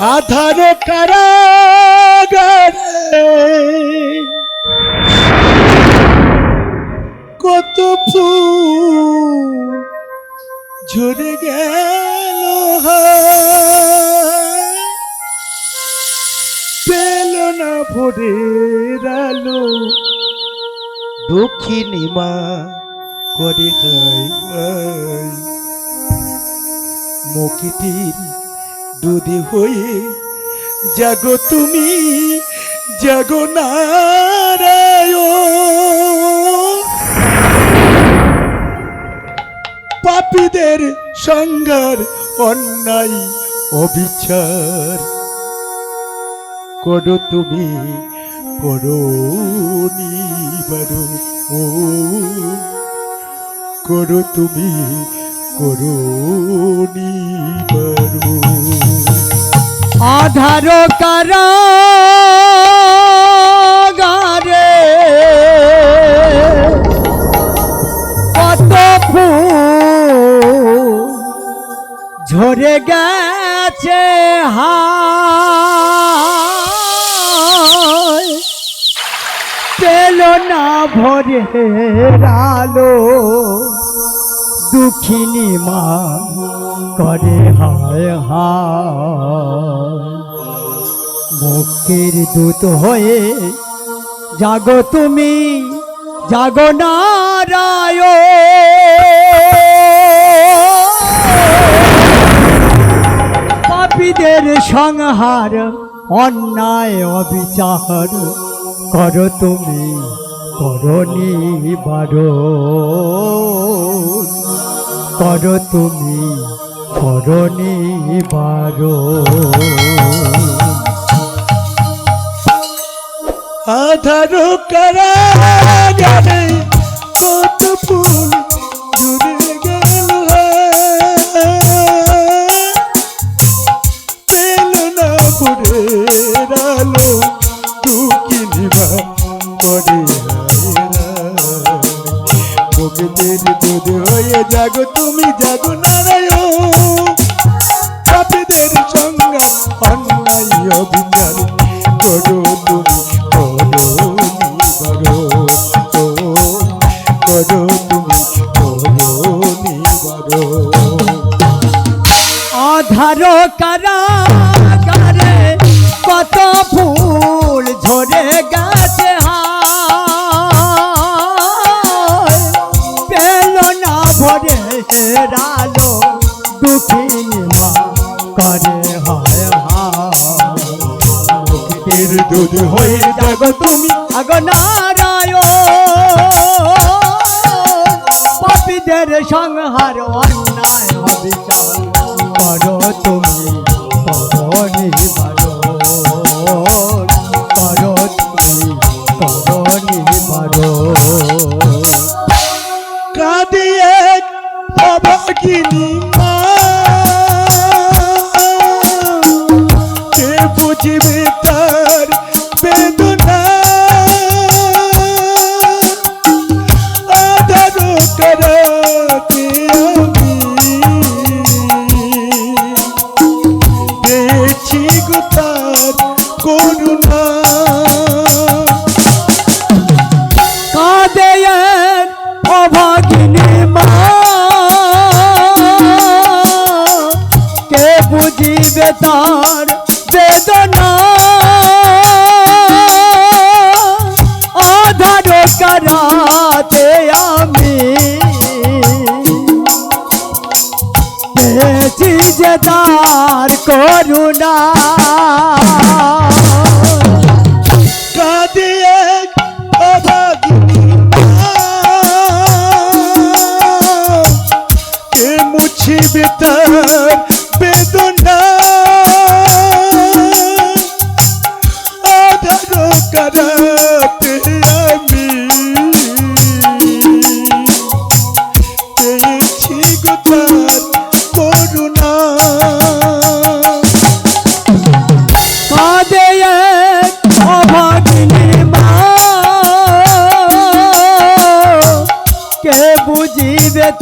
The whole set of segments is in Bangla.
আধার কারাগারে। কত ফুল ঝরে গেল পেল না ভোরের আলো। দক্ষিণী মা করে হাই মকিটির দুধে হয়ে জাগো তুমি, জাগো নারায়ণ। পাপীদের সংগার অন্যায়, অবিচার করো তুমি, করো নিবারো ও করো তুমি করো নিবারো আধার ফুল ঝরে গেছে হায়। পেল না ভরে আলো। দুঃখিনী মা করে হায় হায়। দূত হয়ে জাগো তুমি, জাগো নারায় পাপীদের সংহার, অন্যায়, অবিচার করো তুমি করনি বারো করো তুমি করনি বারো। আধার কারাগারে দুধ হয়ে জাগো তুমি জাগো নারায়ণ। পাপীদের সংজ্ঞা অন্যায় অবিচার করো তুমি, করো নিবারো করো তুমি, করো নিবারো আধার কারাগারে কত ফুল ঝরে গেছে। এর দুধ হয়ে জাগো তুমি। আগো পাপীদের সংহার অন্যায় হবে করো তুমি করো তার বেদনা আধার করাতে যে তার করুণা।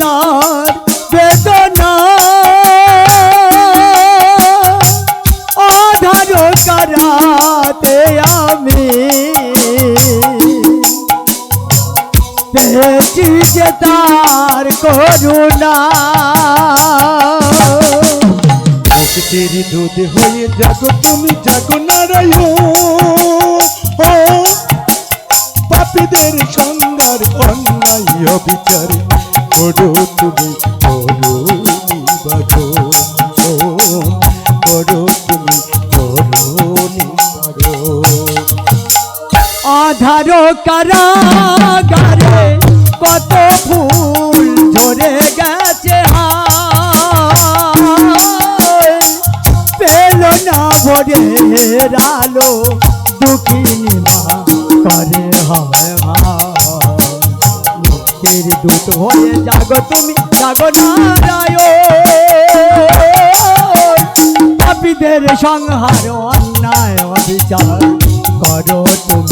তার বেদনা অধার করাতে আমি পেয়েছি যে তার করুণা। মুক্তির দুধ হয়ে জাগো, তুমি জাগো নারায়ণ। ও, পাপীদের সন্ধ্যার অন্যায় বিচারে করো তুমি করো ও করো তুমি করো নিবারো আধার কারাগারে কত ফুল ঝরে গেছে। পেল না ভরে আলো, দুঃখিনী মা করে হয় মুক্তির দূত হয়ে জাগো তুমি জাগো নারায়ণ পাপীদের সংহার অন্যায় অবিচার করো তুমি।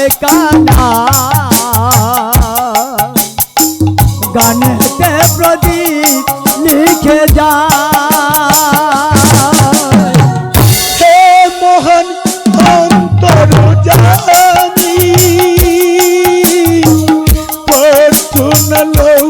কানায় কানা গানেতে প্রদীপ লিখে যায় হে মোহন অন্তর জানি প্রার্থনা লহু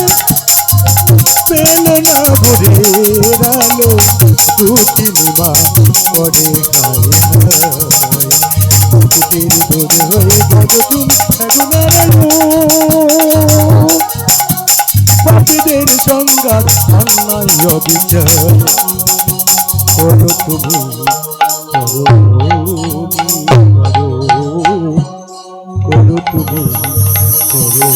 না ভোরের আলো কুটির বাড়ি পরে হায় কুটির ভোর হয়ে গেল করুণার পাপীদের সংঘাত অন্যায় অবিচার করো তুমি করো করো তুমি করো